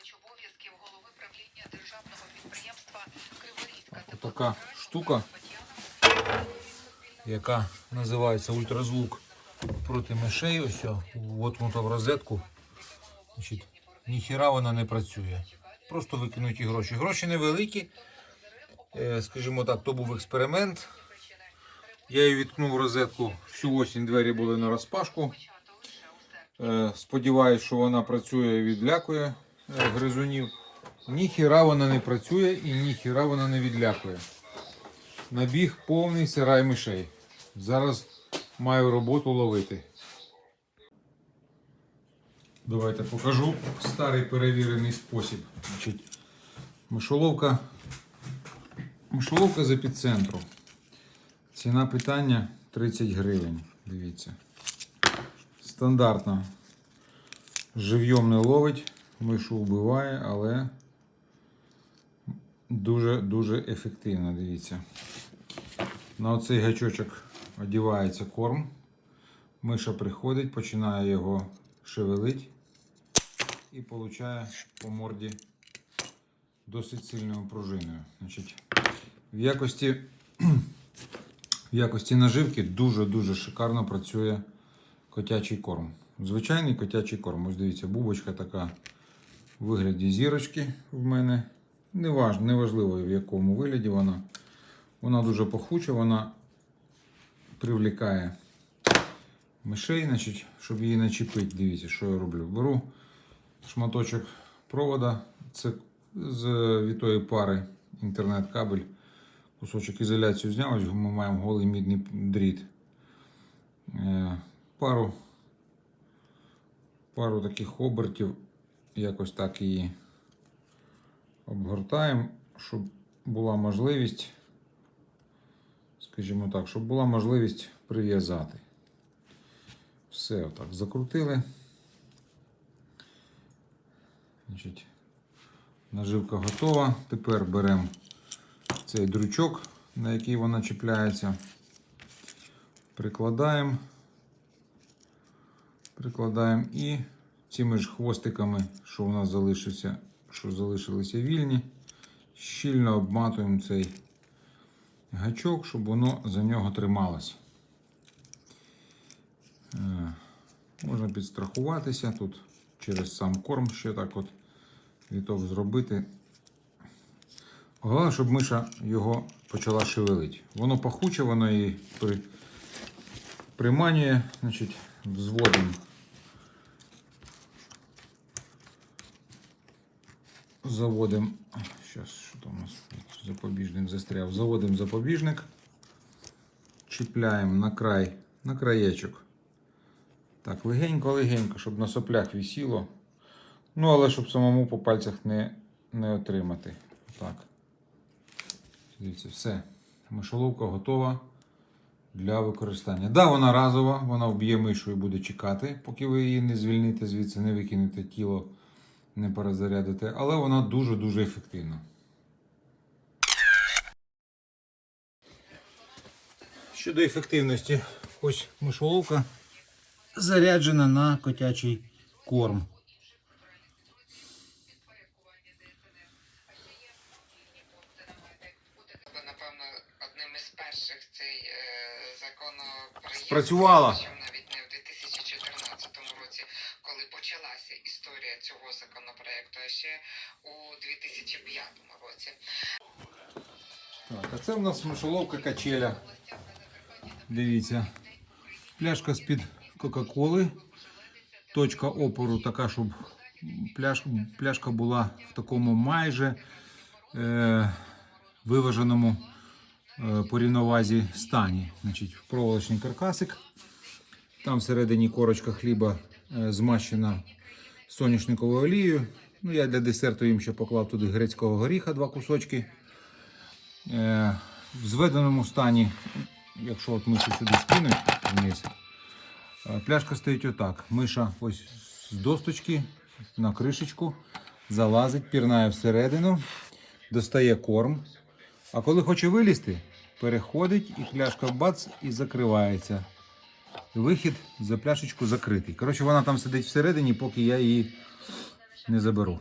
виконувач обов'язків голови правління державного підприємства Криворізька Така штука, яка називається ультразвук проти мишей. Ось воткнута в розетку. Значить, ніхіра вона не працює. Просто викинуті гроші. Гроші невеликі. Е, Скажімо так, то був експеримент. Я її відкнув розетку. Всю осінь двері були на розпашку. Е, Сподіваюсь, що вона працює і відлякує гризунів. Ніхіра вона не працює і ніхіра вона не відлякує. Набіг повний сарай мишей. Зараз маю роботу ловити. Давайте покажу старий перевірений спосіб. Мишоловка, мишоловка з епіцентру. Ціна питання 30 гривень. Дивіться. Стандартно. Жив'єм не ловить, мишу вбиває, але дуже-дуже ефективно. Дивіться. На оцей гачочок одівається корм. Миша приходить, починає його шевелити і получає по морді досить сильною пружиною. Значить, в якості, в якості наживки дуже-дуже шикарно працює котячий корм. Звичайний котячий корм. Ось дивіться, бубочка така в вигляді зірочки в мене. Неваж, неважливо в якому вигляді вона. Вона дуже пахуча, вона привлікає мишей, значить, щоб її начепити. Дивіться, що я роблю. Беру шматочок провода, це з вітої пари інтернет-кабель. Кусочок ізоляцію зняв, ми маємо голий мідний дріт. Е, Пару, пару таких обертів, якось так її обгортаємо, щоб була можливість, скажімо так, щоб була можливість прив'язати. Все отак закрутили. Значить, наживка готова. Тепер беремо цей дручок, на який вона чіпляється. Прикладаємо. Прикладаємо і цими ж хвостиками, що у нас залишився, що залишилися вільні, щільно обматуємо цей гачок, щоб воно за нього трималося. Е, Можна підстрахуватися тут через сам корм ще так от віток зробити. Головне, щоб миша його почала шевелити. Воно пахуче, воно її при, приманює, значить, взводимо. Заводимо. Зараз, що там у нас запобіжник застряв. Заводимо запобіжник. Чіпляємо на край, на краєчок. Так, легенько-легенько, щоб на соплях висіло. Ну, але щоб самому по пальцях не, не отримати. Так. Дивіться, все. Мишоловка готова для використання. Да, вона разова, вона вб'є мишу і буде чекати, поки ви її не звільните звідси, не викинете тіло, не перезарядите. Але вона дуже-дуже ефективна. Щодо ефективності, ось мишоловка заряджена на котячий корм. Напевно, одним із перших цей е, Спрацювала. що навіть не в 2014 році, коли почалася історія цього законопроекту, ще у 2005 році. Так, а це в нас мишоловка качеля. Дивіться. Пляшка з-під Кока-Коли. Точка опору така, щоб пляшка, була в такому майже е, виваженому е, по рівновазі стані. Значить, проволочний каркасик. Там всередині корочка хліба змащена соняшниковою олією. Ну, я для десерту їм ще поклав туди грецького горіха, два кусочки. Е, в зведеному стані, якщо от мишу сюди скинуть вниз, е, пляшка стоїть отак. Миша ось з досточки на кришечку залазить, пірнає всередину, достає корм. А коли хоче вилізти, переходить і пляшка бац і закривається. Вихід за пляшечку закритий. Коротше, вона там сидить всередині, поки я її не заберу.